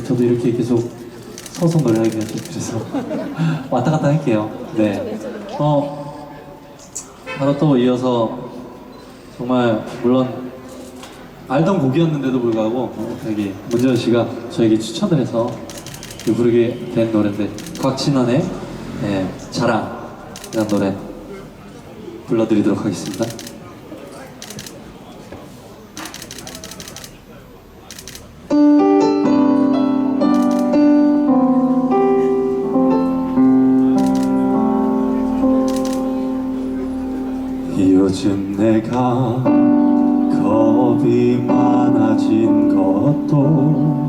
저도 이렇게 계속 서서 노래하기가 좀 그래서 왔다 갔다 할게요. 네. 어, 바로 또 이어서 정말 물론 알던 곡이었는데도 불구하고 어, 여기 문재현 씨가 저에게 추천을 해서 부르게 된 노래인데 곽진원의 예, 자랑이라는 노래 불러드리도록 하겠습니다. 겁이 많아진 것도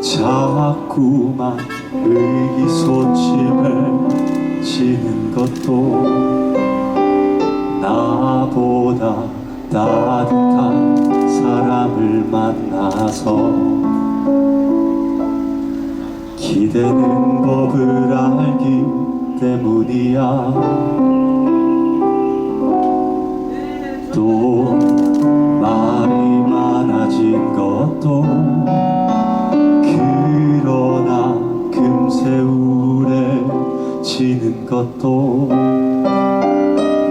자꾸만 의기소침해지는 것도 나보다 따뜻한 사람을 만나서 기대는 법을 알기 때문이야 또 말이 많아진 것도 그러나 금세 우울해지는 것도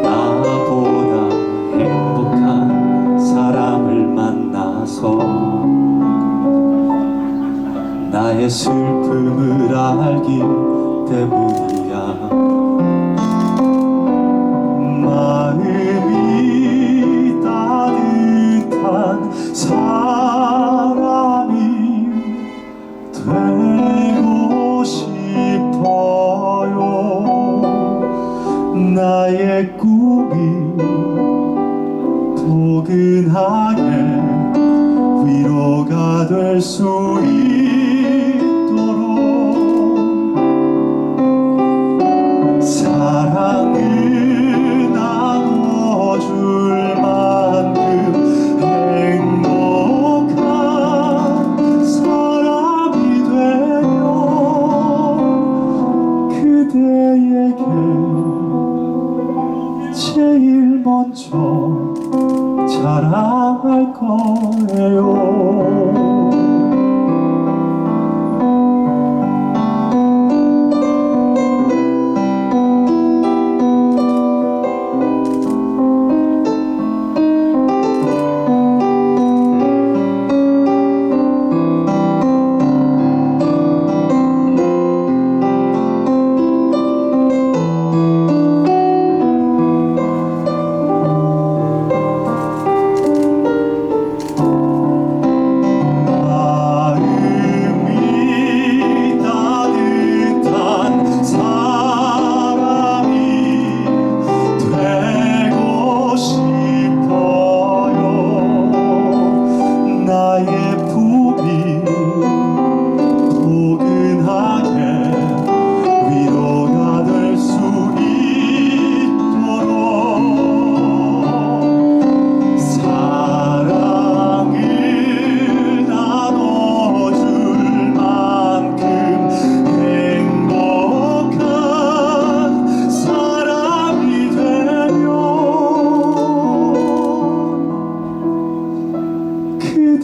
나보다 행복한 사람을 만나서 나의 슬픔을 알기 때문이야 포근하게 위로가 될 수 있도록. 사랑을 나눠줄 만큼 행복한 사람이 되면 그대에게 제일 먼저 자랑할 거예요.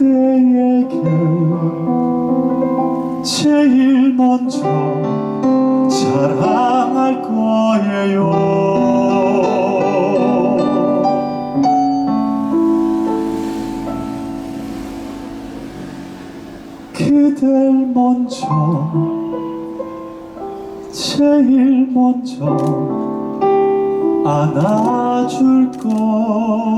그대에게 제일 먼저 자랑할 거예요. 그댈 먼저 제일 먼저 안아줄 거예요.